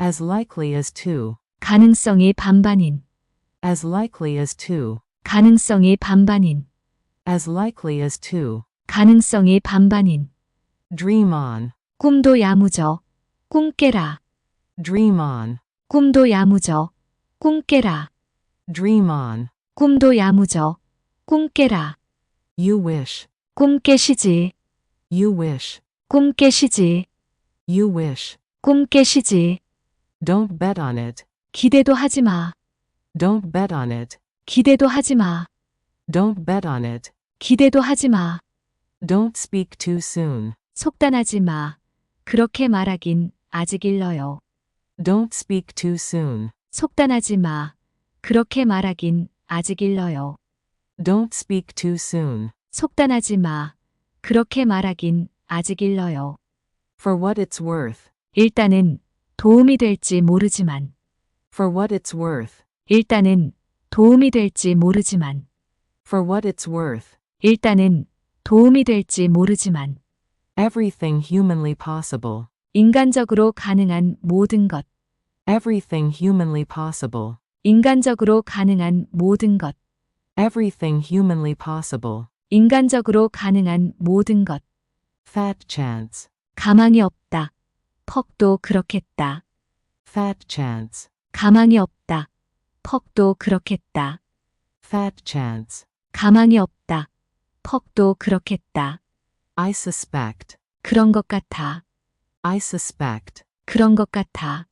As likely as two. 가능성이 반반인, As likely as two. 가능성이 반반인, As likely as two. 가능성이 반반인. Dream on. 꿈도 야무져, 꿈 깨라. Dream on. 꿈도 야무져, 꿈 깨라. Dream on. 꿈도 야무져, 꿈 깨라. You wish. 꿈 깨시지, You wish. 꿈 깨시지, You wish. 꿈 깨시지. Don't bet on it. 기대도 하지 마, Don't bet on it. 기대도 하지 마, Don't bet on it. 기대도 하지 마. Don't speak too soon. 속단하지 마. 그렇게 말하긴 아직 일러요. Don't speak too soon. 속단하지 마. 그렇게 말하긴 아직 일러요. Don't speak too soon. 속단하지 마. 그렇게 말하긴 아직 일러요. For what it's worth. 일단은 도움이 될지 모르지만, For what it's worth. 일단은 도움이 될지 모르지만, For what it's worth. 일단은 도움이 될지 모르지만, Everything humanly possible. 인간적으로 가능한 모든 것, Everything humanly possible. 인간적으로 가능한 모든 것, Everything humanly possible. 인간적으로 가능한 모든 것, Fat chance. 가망이 없다. 퍽도 그렇겠다. Fat chance. 가망이 없다. 퍽도 그렇겠다. Fat chance. 가망이 없다. 퍽도 그렇겠다. I suspect. 그런 것 같아. I suspect. 그런 것 같아.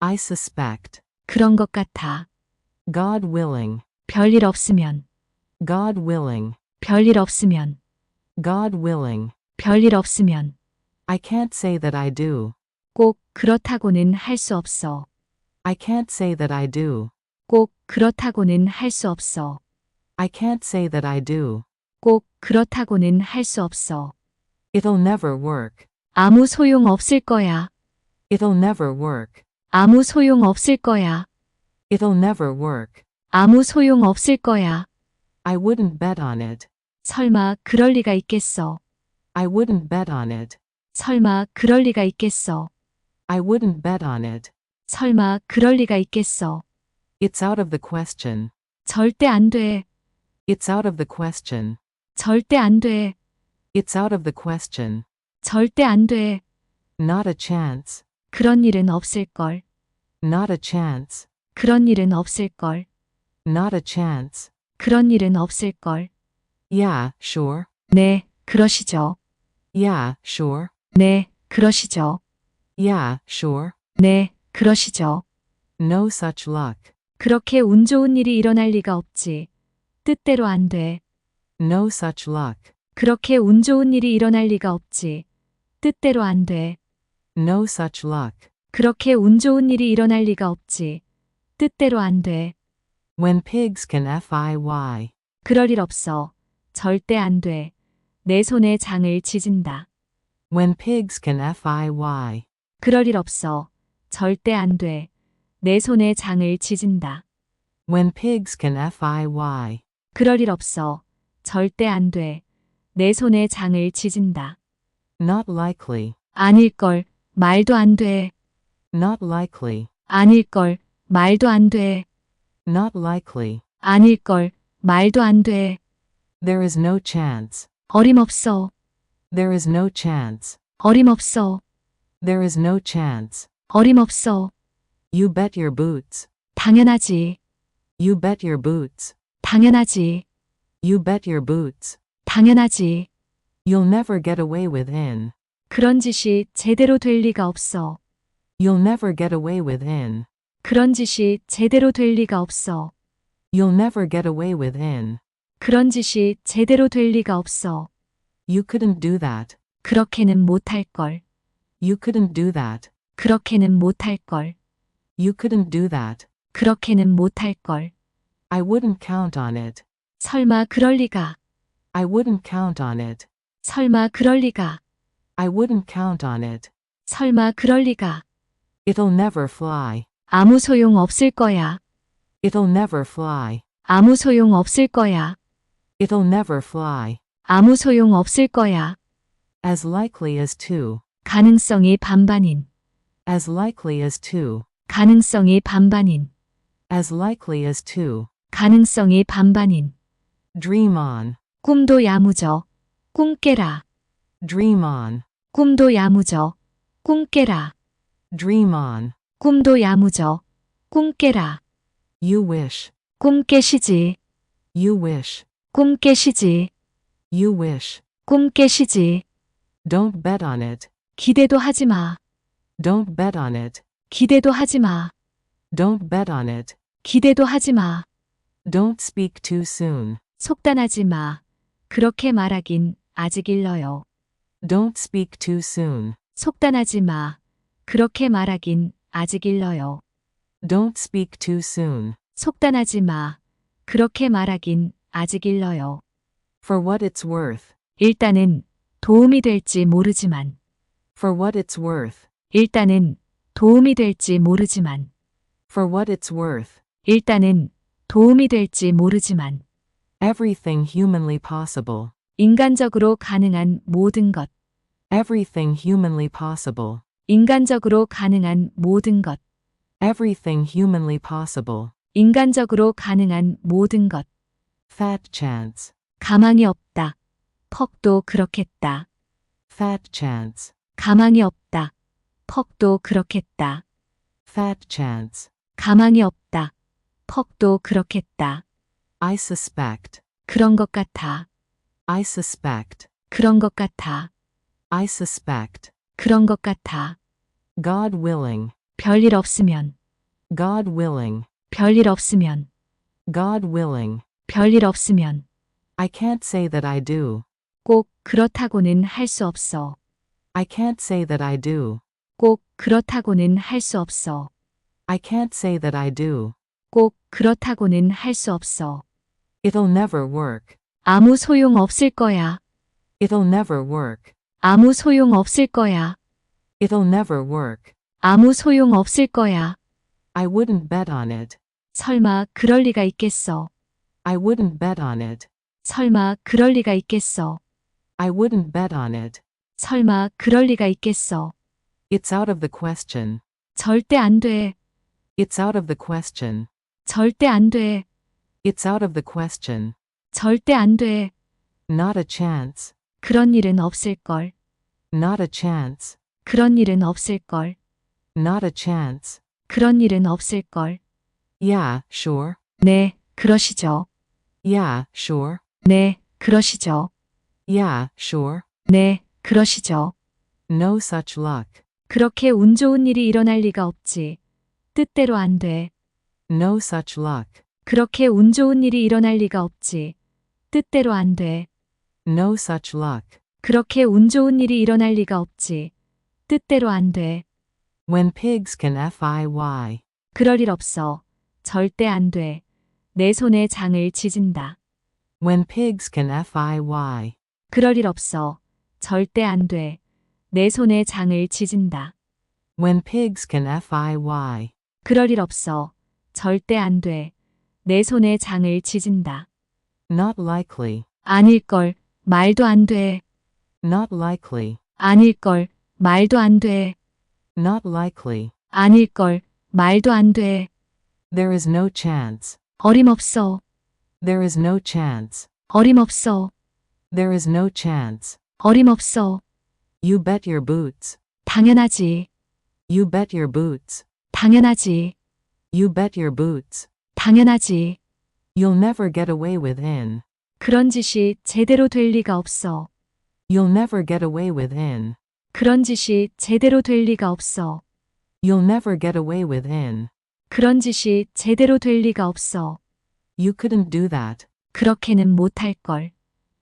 I suspect. 그런 것 같아. God willing. 별일 없으면, God willing. 별일 없으면, God willing. 별일 없으면, I can't say that I do. 꼭 그렇다고는 할 수 없어. I can't say that I do. 꼭 그렇다고는 할 수 없어. I can't say that I do. 꼭 그렇다고는 할 수 없어. It'll never work. 아무 소용 없을 거야. It'll never work. 아무 소용 없을 거야. It'll never work. 아무 소용 없을 거야. I wouldn't bet on it. 설마 그럴 리가 있겠어. I wouldn't bet on it. 설마 그럴 리가 있겠어. I wouldn't bet on it. 설마 그럴 리가 있겠어. It's out of the question. 절대 안 돼. It's out of the question. 절대 안 돼. It's out of the question. 절대 안 돼. Not a chance. 그런 일은 없을걸. Not a chance. 그런 일은 없을걸. Not a chance. 그런 일은 없을걸. Yeah, sure. 네, 그러시죠. Yeah, sure. 네, 그러시죠. Yeah, sure. 네, 그러시죠. No such luck. 그렇게 운 좋은 일이 일어날 리가 없지. 뜻대로 안 돼. No such luck. 그렇게 운 좋은 일이 일어날 리가 없지. 뜻대로 안 돼. No such luck. 그렇게 운 좋은 일이 일어날 리가 없지. 뜻대로 안 돼. When pigs can FIY. 그럴 일 없어. 절대 안 돼. 내 손에 장을 지진다. When pigs can FIY. 그럴 일 없어. 절대 안 돼. 내 손에 장을 지진다. When pigs can FIY. 그럴 일 없어. 절대 안 돼. 내 손에 장을 지진다. Not likely. 아닐걸. 말도 안 돼. Not likely. 아닐걸. 말도 안 돼. Not likely. 아닐걸. 말도 안 돼. There is no chance. 어림없어. There is no chance. 어림없어. There is no chance. 어림없어. You bet your boots. 당연하지. You bet your boots. 당연하지. You bet your boots. 당연하지. You'll never get away with in. 그런 짓이 제대로 될 리가 없어. You'll never get away with in. 그런 짓이 제대로 될 리가 없어. You'll never get away with in. 그런 짓이 제대로 될 리가 없어. You couldn't do that. 그렇게는 못할 걸. You couldn't do that. 그렇게는 못할 걸. You couldn't do that. 그렇게는 못할 걸. I wouldn't count on it. 설마 그럴 리가. I wouldn't count on it. 설마 그럴 리가. I wouldn't count on it. 설마 그럴 리가. It'll never fly. 아무 소용 없을 거야. It'll never fly. 아무 소용 없을 거야. It'll never fly. 아무 소용 없을 거야. As likely as two. 가능성이 반반인. As likely as two. 가능성이 반반인, As likely as two. 가능성이 반반인, Dream on. 꿈도 야무져, 꿈 깨라, Dream on. 꿈도 야무져, 꿈 깨라, Dream on. 꿈도 야무져, 꿈 깨라, You wish. 꿈 깨시지, You wish. 꿈 깨시지, You wish. 꿈 깨시지, Don't bet on it. 기대도 하지 마, Don't bet on it. 기대도 하지 마, Don't bet on it. 기대도 하지 마, Don't speak too soon. 속단하지 마. 그렇게 말하긴 아직 일러요. Don't speak too soon. 속단하지 마. 그렇게 말하긴 아직 일러요. Don't speak too soon. 속단하지 마. 그렇게 말하긴 아직 일러요. For what it's worth. 일단은 도움이 될지 모르지만, For what it's worth. 일단은 도움이 될지 모르지만, For what it's worth. 일단은 도움이 될지 모르지만, Everything humanly possible. 인간적으로 가능한 모든 것, Everything humanly possible. 인간적으로 가능한 모든 것, Everything humanly possible. 인간적으로 가능한 모든 것, Fat chance. 가망이 없다. 퍽도 그렇겠다. Fat chance. 가망이 없다. 퍽도 그렇겠다. Fat chance. 가망이 없다. 퍽도 그렇겠다. I suspect. 그런 것 같아. I suspect. 그런 것 같아. I suspect. 그런 것 같아. God willing. 별일 없으면, God willing. 별일 없으면, God willing. 별일 없으면, I can't say that I do. 꼭 그렇다고는 할 수 없어. I can't say that I do. 꼭 그렇다고는 할 수 없어. I can't say that I do. 꼭 그렇다고는 할 수 없어. It'll never work. 아무 소용 없을 거야. It'll never work. 아무 소용 없을 거야. It'll never work. 아무 소용 없을 거야. I wouldn't bet on it. 설마 그럴 리가 있겠어. I wouldn't bet on it. 설마 그럴 리가 있겠어. I wouldn't bet on it. 설마 그럴 리가 있겠어. It's out of the question. 절대 안 돼. It's out of the question. 절대 안 돼. It's out of the question. 절대 안 돼. Not a chance. 그런 일은 없을걸. Not a chance. 그런 일은 없을걸. Not a chance. 그런 일은 없을걸. Yeah, sure. 네, 그러시죠. Yeah, sure. 네, 그러시죠. Yeah, sure. 네, 그러시죠. No such luck. 그렇게 운 좋은 일이 일어날 리가 없지. 뜻대로 안 돼. No such luck. 그렇게 운 좋은 일이 일어날 리가 없지. 뜻대로 안 돼. No such luck. 그렇게 운 좋은 일이 일어날 리가 없지. 뜻대로 안 돼. When pigs can FIY. 그럴 일 없어. 절대 안 돼. 내 손에 장을 지진다. When pigs can FIY. 그럴 일 없어. 절대 안 돼. 내 손에 장을 지진다. When pigs can FIY. 그럴 일 없어. 절대 안 돼. 내 손에 장을 지진다. Not likely. 아닐걸. 말도 안 돼. Not likely. 아닐걸. 말도 안 돼. Not likely. 아닐걸. 말도 안 돼. There is no chance. 어림없어. There is no chance. 어림없어. There is no chance. 어림없어. You bet your boots. 당연하지. You bet your boots. 당연하지. You bet your boots. 당연하지. You'll never get away with in. 그런 짓이 제대로 될 리가 없어. You'll never get away with in. 그런 짓이 제대로 될 리가 없어. You'll never get away with in. 그런 짓이 제대로 될 리가 없어. You couldn't do that. 그렇게는 못할 걸.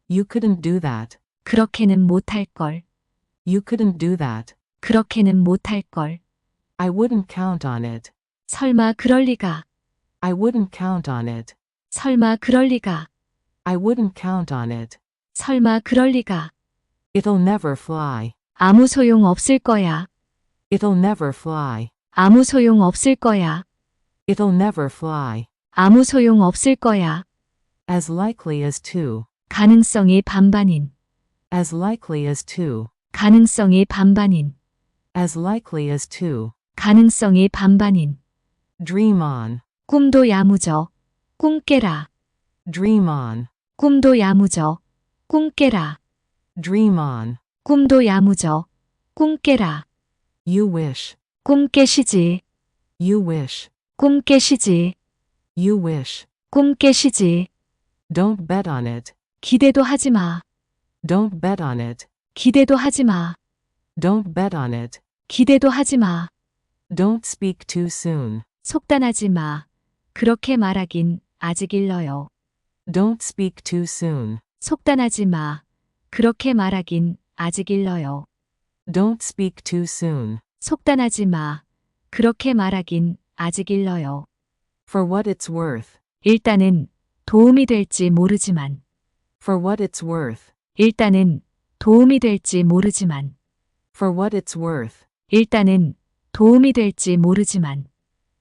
You couldn't do that. 그렇게는 못할 걸. You couldn't do that. 그렇게는 못할 걸. I wouldn't count on it. 설마 그럴 리가. I wouldn't count on it. 설마 그럴 리가. I wouldn't count on it. 설마 그럴 리가. It'll never fly. 아무 소용 없을 거야. It'll never fly. 아무 소용 없을 거야. It'll never fly. 아무 소용 없을 거야. As likely as two. 가능성이 반반인. As likely as two. 가능성이 반반인. As likely as two. 가능성이 반반인. Dream on. 꿈도 야무져. 꿈 깨라. Dream on. 꿈도 야무져. 꿈 깨라. Dream on. 꿈도 야무져. 꿈 깨라. You wish. 꿈 깨시지. You wish. 꿈 깨시지. You wish. 꿈 깨시지. Don't bet on it. 기대도 하지 마. Don't bet on it. 기대도 하지 마. Don't bet on it. 기대도 하지 마. Don't speak too soon. 속단하지 마. 그렇게 말하긴 아직 일러요. Don't speak too soon. 속단하지 마. 그렇게 말하긴 아직 일러요. Don't speak too soon. 속단하지 마. 그렇게 말하긴 아직 일러요. For what it's worth. 일단은 도움이 될지 모르지만, For what it's worth. 일단은 도움이 될지 모르지만, For what it's worth. 일단은 도움이 될지 모르지만,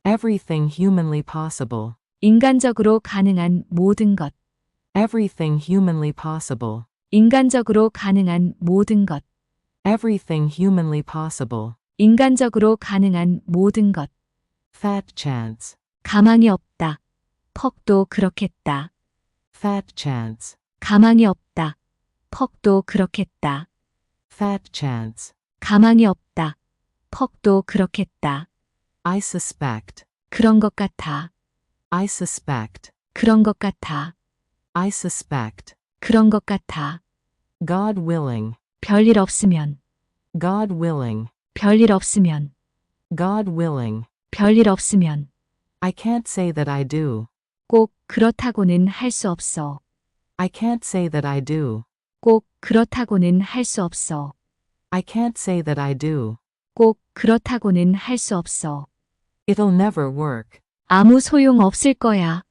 Everything humanly possible. 인간적으로 가능한 모든 것, Everything humanly possible. 인간적으로 가능한 모든 것, Everything humanly possible. 인간적으로 가능한 모든 것, Fat chance. 가망이 없다. 퍽도 그렇겠다. Fat chance. 가망이 없다. 퍽도 그렇겠다. Fat chance. 가망이 없다. 퍽도 그렇겠다. I suspect. 그런 것 같아. I suspect. 그런 것 같아. I suspect. 그런 것 같아. God willing. 별일 없으면, God willing. 별일 없으면, God willing. 별일 없으면, I can't say that I do. 꼭 그렇다고는 할 수 없어. I can't say that I do. 꼭 그렇다고는 할 수 없어. I can't say that I do. 꼭 그렇다고는 할 수 없어. It'll never work. 아무 소용 없을 거야.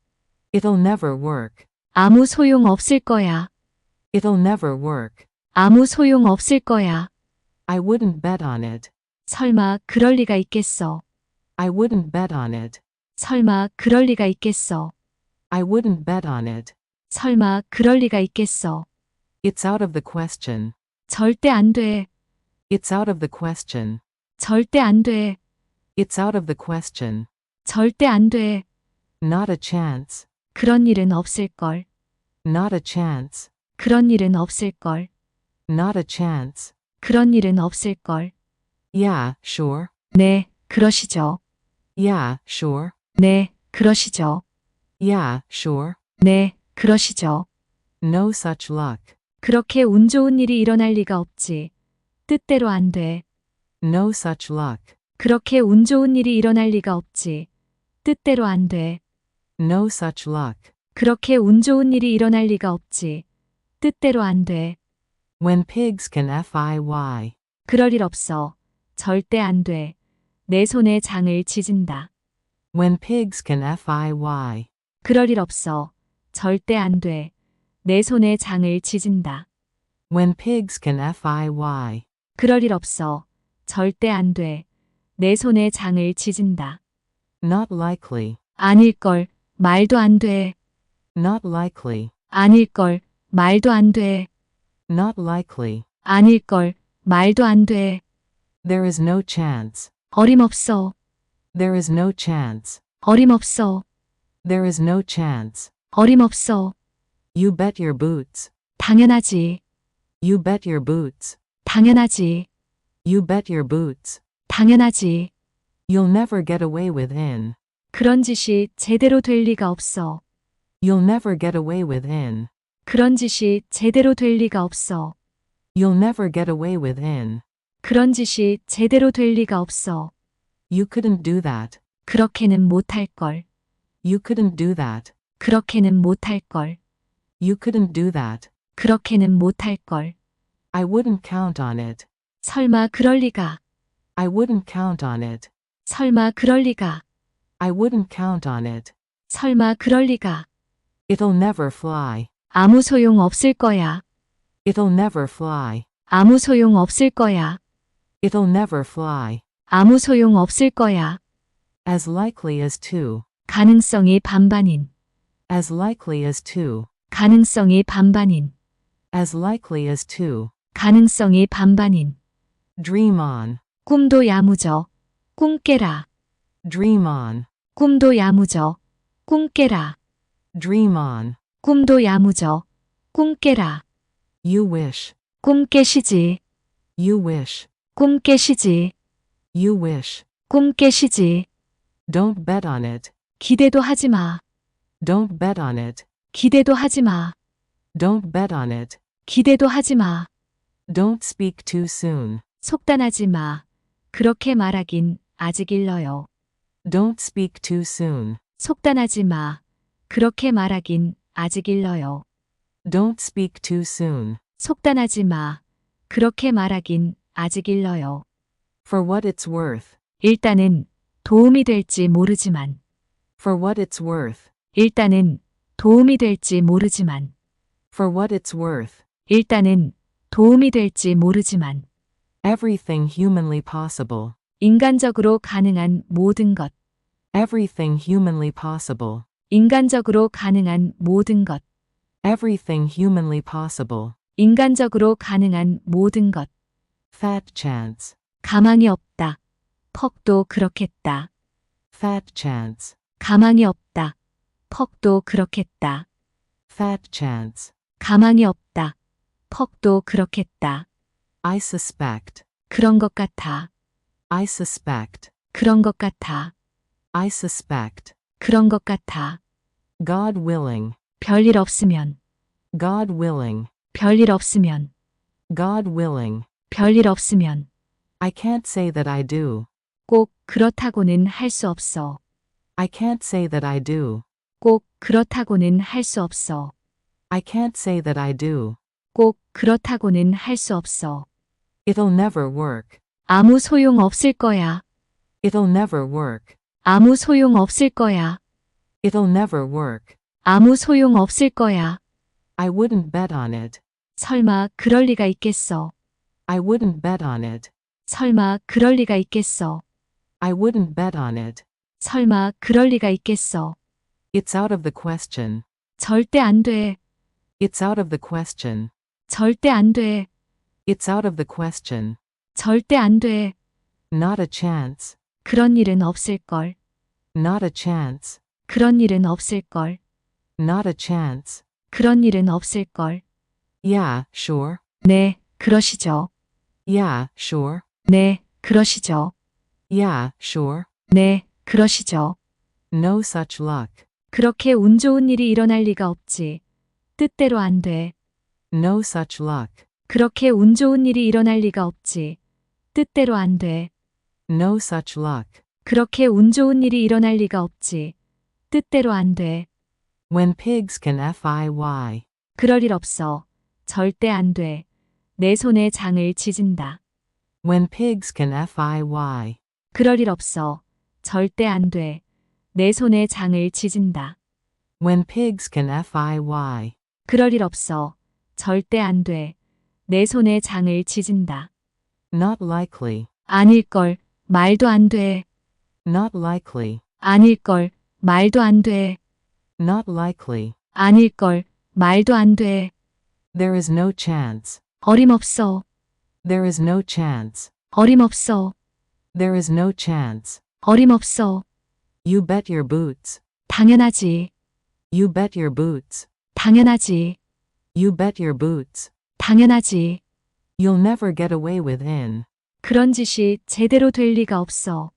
It'll never work. 아무 소용 없을 거야. It'll never work. 아무 소용 없을 거야. I wouldn't bet on it. 설마 그럴 리가 있겠어. I wouldn't bet on it. 설마 그럴 리가 있겠어. I wouldn't bet on it. 설마 그럴 리가 있겠어. It's out of the question. 절대 안 돼. It's out of the question. 절대 안 돼. It's out of the question. 절대 안 돼. Not a chance. 그런 일은 없을걸. Not a chance. 그런 일은 없을걸. Not a chance. 그런 일은 없을걸. Yeah, sure. 네, 그러시죠. Yeah, sure. 네, 그러시죠. Yeah, sure. 네, 그러시죠. No such luck. 그렇게 운 좋은 일이 일어날 리가 없지. 뜻대로 안 돼. No such luck. 그렇게 운 좋은 일이 일어날 리가 없지. 뜻대로 안 돼. No such luck. 그렇게 운 좋은 일이 일어날 리가 없지. 뜻대로 안 돼. When pigs can FIY. 그럴 일 없어. 절대 안 돼. 내 손에 장을 지진다. When pigs can FIY. 그럴 일 없어. 절대 안 돼. 내 손에 장을 지진다. When pigs can FIY. 그럴 일 없어. 절대 안 돼. 내 손에 장을 지진다. Not likely. 아닐걸. 말도 안 돼. Not likely. 아닐걸. 말도 안 돼. Not likely. 아닐걸. 말도 안 돼. There is no chance. 어림없어. There is no chance. 어림없어. There is no chance. 어림없어. You bet your boots. 당연하지. You bet your boots. 당연하지. You bet your boots. 당연하지. You'll never get away with in. 그런 짓이 제대로 될 리가 없어. You'll never get away with in. 그런 짓이 제대로 될 리가 없어. You'll never get away with in. 그런 짓이 제대로 될 리가 없어. You couldn't do that. 그렇게는 못할 걸. You couldn't do that. 그렇게는 못할 걸. You couldn't do that. 그렇게는 못할 걸. I wouldn't count on it. 설마 그럴 리가. I wouldn't count on it. 설마 그럴 리가. I wouldn't count on it. 설마 그럴 리가. It'll never fly. 아무 소용 없을 거야. It'll never fly. 아무 소용 없을 거야. It'll never fly. 아무 소용 없을 거야. As likely as two. 가능성이 반반인. As likely as two. 가능성이 반반인. As likely as two. 가능성이 반반인. Dream on. 꿈도 야무져. 꿈 깨라. Dream on. 꿈도 야무져. 꿈 깨라. Dream on. 꿈도 야무져. 꿈 깨라. You wish. 꿈 깨시지. You wish. 꿈 깨시지. You wish. 꿈 깨시지. Don't bet on it. 기대도 하지 마. Don't bet on it. 기대도 하지 마. Don't bet on it. 기대도 하지 마. Don't speak too soon. 속단하지 마. 그렇게 말하긴 아직 일러요. Don't speak too soon. 속단하지 마. 그렇게 말하긴 아직 일러요. Don't speak too soon. 속단하지 마. 그렇게 말하긴 아직 일러요. For what it's worth. 일단은 도움이 될지 모르지만, For what it's worth. 일단은 도움이 될지 모르지만, For what it's worth. 일단은 도움이 될지 모르지만, Everything humanly possible. 인간적으로 가능한 모든 것, Everything humanly possible. 인간적으로 가능한 모든 것, Everything humanly possible. 인간적으로 가능한 모든 것, Fat chance. 가망이 없다. 퍽도 그렇겠다. Fat chance. 가망이 없다. 퍽도 그렇겠다. Fat chance. 가망이 없다. 퍽도 그렇겠다. I suspect. 그런 것 같아. I suspect. 그런 것 같아. I suspect. 그런 것 같아. God willing. 별일 없으면, God willing. 별일 없으면, God willing. 별일 없으면, I can't say that I do. 꼭 그렇다고는 할 수 없어. I can't say that I do. 꼭 그렇다고는 할 수 없어. I can't say that I do. 꼭 그렇다고는 할 수 없어. It'll never work. 아무 소용 없을 거야. It'll never work. 아무 소용 없을 거야. It'll never work. 아무 소용 없을 거야. I wouldn't bet on it. 설마 그럴 리가 있겠어. I wouldn't bet on it. 설마 그럴 리가 있겠어. I wouldn't bet on it. 설마 그럴 리가 있겠어. It's out of the question. 절대 안 돼. It's out of the question. 절대 안 돼. It's out of the question. 절대 안 돼. Not a chance. 그런 일은 없을걸. Not a chance. 그런 일은 없을걸. Not a chance. 그런 일은 없을걸. Yeah, sure. 네, 그러시죠. Yeah, sure. 네, 그러시죠. Yeah, sure. 네, 그러시죠. No such luck. 그렇게 운 좋은 일이 일어날 리가 없지. 뜻대로 안 돼. No such luck. 그렇게 운 좋은 일이 일어날 리가 없지. 뜻대로 안 돼. No such luck. 그렇게 운 좋은 일이 일어날 리가 없지. 뜻대로 안 돼. When pigs can FIY. 그럴 일 없어. 절대 안 돼. 내 손에 장을 지진다. When pigs can FIY. 그럴 일 없어. 절대 안 돼. 내 손에 장을 지진다. When pigs can FIY. 그럴 일 없어. 절대 안 돼. 내 손에 장을 지진다. Not likely. 아닐걸. 말도 안 돼. Not likely. 아닐걸. 말도 안 돼. Not likely. 아닐걸. 말도 안 돼. There is no chance. 어림없어. There is no chance. 어림없어. There is no chance. 어림없어. You bet your boots. 당연하지. You bet your boots. 당연하지. You bet your boots. 당연하지. You'll never get away with in. 그런 짓이 제대로 될 리가 없어.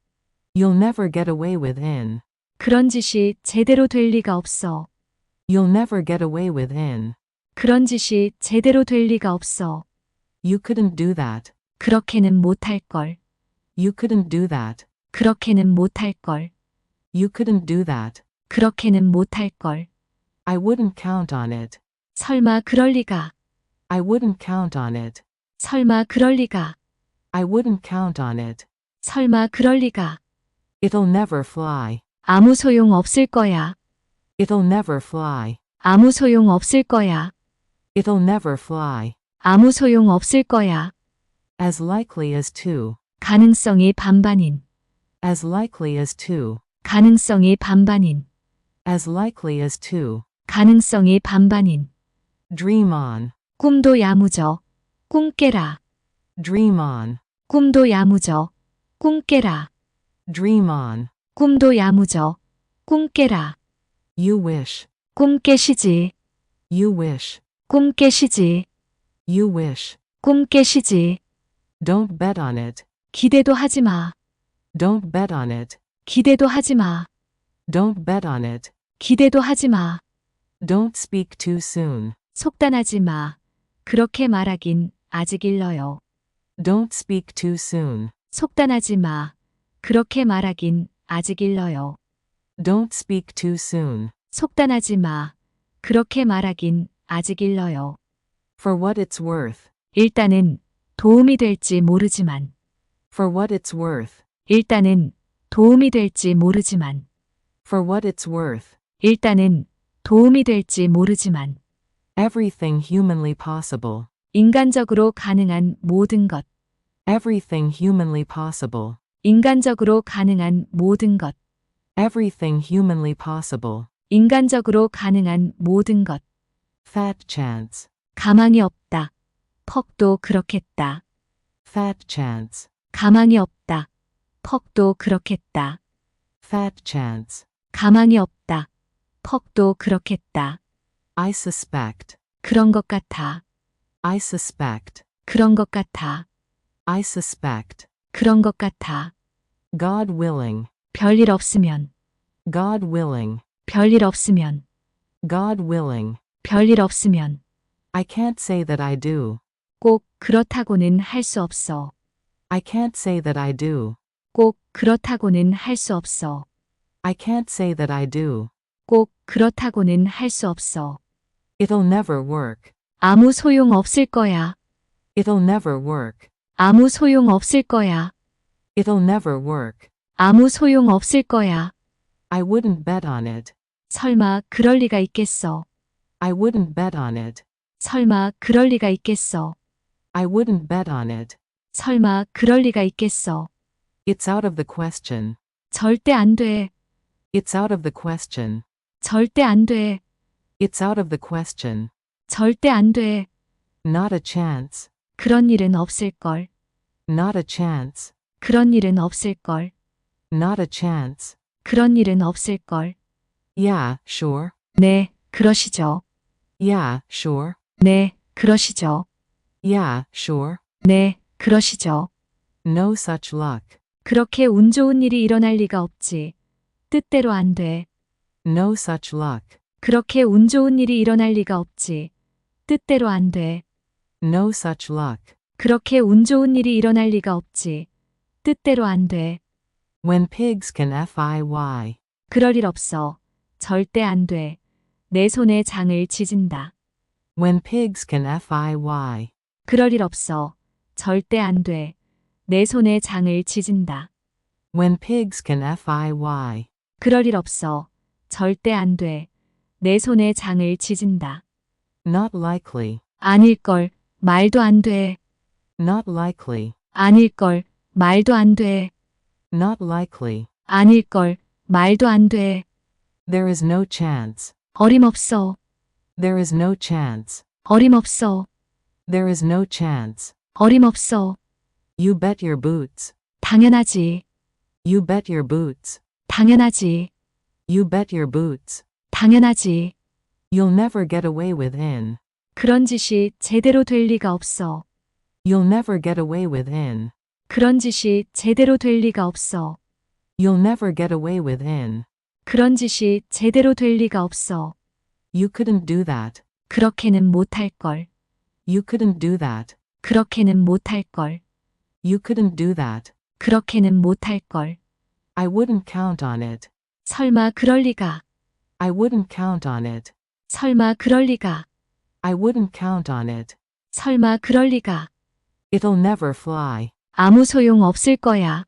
You'll never get away with in. 그런 짓이 제대로 될 리가 없어. You'll never get away with in. 그런 짓이 제대로 될 리가 없어. You couldn't do that. 그렇게는 못할 걸. You couldn't do that. 그렇게는 못할 걸. You couldn't do that. 그렇게는 못할 걸. I wouldn't count on it. 설마 그럴 리가. I wouldn't count on it. 설마 그럴 리가. I wouldn't count on it. 설마 그럴 리가. It'll never fly. 아무 소용 없을 거야. It'll never fly. 아무 소용 없을 거야. It'll never fly. 아무 소용 없을 거야. As likely as two. 가능성이 반반인. As likely as two. 가능성이 반반인. As likely as two. 가능성이 반반인. Dream on. 꿈도 야무져. 꿈 깨라. Dream on. 꿈도 야무져. 꿈 깨라. Dream on. 꿈도 야무져. 꿈 깨라. You wish. 꿈 깨시지. You wish. 꿈 깨시지. You wish. 꿈 깨시지. Don't bet on it. 기대도 하지 마. Don't bet on it. 기대도 하지 마. Don't bet on it. 기대도 하지 마. Don't speak too soon. 속단하지 마. 그렇게 말하긴 아직 일러요. Don't speak too soon. 속단하지 마. 그렇게 말하긴 아직 일러요. Don't speak too soon. 속단하지 마. 그렇게 말하긴 아직 일러요. For what it's worth. 일단은 도움이 될지 모르지만, For what it's worth. 일단은 도움이 될지 모르지만, For what it's worth. 일단은 도움이 될지 모르지만, Everything humanly possible. 인간적으로 가능한 모든 것, Everything humanly possible. 인간적으로 가능한 모든 것, Everything humanly possible. 인간적으로 가능한 모든 것, Fat chance. 가망이 없다. 퍽도 그렇겠다. Fat chance. 가망이 없다. 퍽도 그렇겠다. Fat chance. 가망이 없다. 퍽도 그렇겠다. I suspect. 그런 것 같아. I suspect. 그런 것 같아. I suspect. 그런 것 같아. God willing. 별일 없으면, God willing. 별일 없으면, God willing. 별일 없으면, I can't say that I do. 꼭 그렇다고는 할 수 없어. I can't say that I do. 꼭 그렇다고는 할 수 없어. I can't say that I do. 꼭 그렇다고는 할 수 없어. It'll never work. 아무 소용 없을 거야. It'll never work. 아무 소용 없을 거야. It'll never work. 아무 소용 없을 거야. I wouldn't bet on it. 설마 그럴 리가 있겠어. I wouldn't bet on it. 설마 그럴 리가 있겠어. I wouldn't bet on it. 설마 그럴 리가 있겠어. It's out of the question. 절대 안 돼. It's out of the question. 절대 안 돼. It's out of the question. 절대 안 돼. Not a chance. 그런 일은 없을걸. Not a chance. 그런 일은 없을걸. Not a chance. 그런 일은 없을걸. Yeah, sure. 네, 그러시죠. Yeah, sure. 네, 그러시죠. Yeah, sure. 네, 그러시죠. No such luck. 그렇게 운 좋은 일이 일어날 리가 없지. 뜻대로 안 돼. No such luck. 그렇게 운 좋은 일이 일어날 리가 없지. 뜻대로 안 돼. No such luck. 그렇게 운 좋은 일이 일어날 리가 없지. 뜻대로 안 돼. When pigs can FIY. 그럴 일 없어. 절대 안 돼. 내 손에 장을 지진다. When pigs can FIY. 그럴 일 없어. 절대 안 돼. 내 손에 장을 지진다. When pigs can FIY. 그럴 일 없어. 절대 안 돼. 내 손에 장을 지진다. Not likely. 아닐걸. 말도 안 돼. Not likely. 아닐걸. 말도 안 돼. Not likely. 아닐걸. 말도 안 돼. There is no chance. 어림없어. There is no chance. 어림없어. There is no chance. 어림없어. You bet your boots. 당연하지. You bet your boots. 당연하지. You bet your boots. 당연하지. You'll never get away with in. 그런 짓이 제대로 될 리가 없어. You'll never get away with in. 그런 짓이 제대로 될 리가 없어. You'll never get away with in. 그런 짓이 제대로 될 리가 없어. You couldn't do that. 그렇게는 못할 걸. You couldn't do that. 그렇게는 못할 걸. You couldn't do that. 그렇게는 못할 걸. I wouldn't count on it. 설마 그럴 리가. I wouldn't count on it. 설마 그럴 리가. I wouldn't count on it. 설마 그럴 리가. It'll never fly. 아무 소용 없을 거야.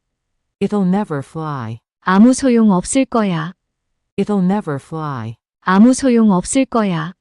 It'll never fly. 아무 소용 없을 거야. It'll never fly. 아무 소용 없을 거야.